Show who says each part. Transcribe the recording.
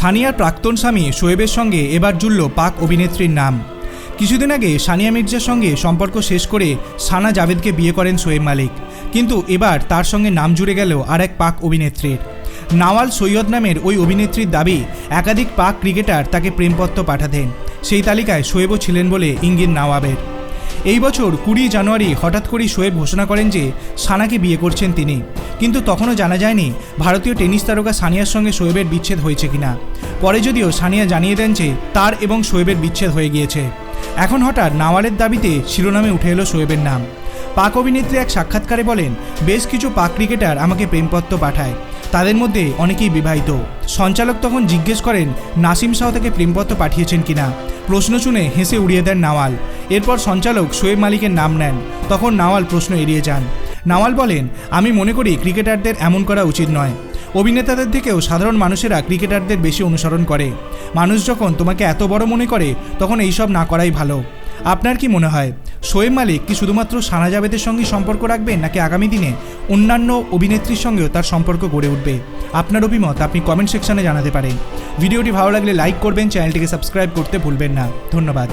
Speaker 1: সানিয়ার প্রাক্তন স্বামী শোয়েবের সঙ্গে এবার জুড়ল পাক অভিনেত্রীর নাম। কিছুদিন আগে সানিয়া মির্জার সঙ্গে সম্পর্ক শেষ করে সানা জাভেদকে বিয়ে করেন শোয়েব মালিক। কিন্তু এবার তার সঙ্গে নাম জুড়ে গেল আর এক পাক অভিনেত্রীর। নাওয়াল সৈয়দ নামের ওই অভিনেত্রীর দাবি, একাধিক পাক ক্রিকেটার তাকে প্রেমপত্র পাঠাতেন। সেই তালিকায় শোয়েবও ছিলেন বলে ইঙ্গিত নওয়াবের। এই বছর কুড়ি জানুয়ারি হঠাৎ করেই শোয়েব ঘোষণা করেন যে সানাকে বিয়ে করছেন তিনি। কিন্তু তখনও জানা যায়নি ভারতীয় টেনিস তারকা সানিয়ার সঙ্গে শোয়েবের বিচ্ছেদ হয়েছে কিনা। পরে যদিও সানিয়া জানিয়ে দেন যে তার এবং শোয়েবের বিচ্ছেদ হয়ে গিয়েছে। এখন হঠাৎ নাওয়ালের দাবিতে শিরোনামে উঠে এলো শোয়েবের নাম। পাক অভিনেত্রী এক সাক্ষাৎকারে বলেন, বেশ কিছু পাক ক্রিকেটার আমাকে প্রেমপত্র পাঠায়। তাদের মধ্যে অনেকেই বিবাহিত। সঞ্চালক তখন জিজ্ঞেস করেন, নাসিম শাহ তাকে প্রেমপত্র পাঠিয়েছেন কিনা? প্রশ্ন শুনে হেসে উড়িয়ে দেন নাওয়াল। এরপর সঞ্চালক শোয়েব মালিকের নাম নেন। তখন নাওয়াল প্রশ্ন এড়িয়ে যান। নাওয়াল বলেন, আমি মনে করি ক্রিকেটারদের এমন করা উচিত নয়। অভিনেতাদের থেকেও সাধারণ মানুষেরা ক্রিকেটারদের বেশি অনুসরণ করে। মানুষ যখন তোমাকে এত বড় মনে করে, তখন এইসব না করাই ভালো। আপনার কি মনে হয়? শোয়েব মালিক কি শুধুমাত্র সানা জাভেদের সঙ্গে সম্পর্ক রাখবেন নাকি আগামী দিনে অন্যান্য অভিনেত্রীর সঙ্গেও তার সম্পর্ক গড়ে উঠবে? আপনার অভিমত আপনি কমেন্ট সেকশনে জানাতে পারেন। ভিডিওটি ভালো লাগলে লাইক করবেন, চ্যানেলটিকে সাবস্ক্রাইব করতে ভুলবেন না। ধন্যবাদ।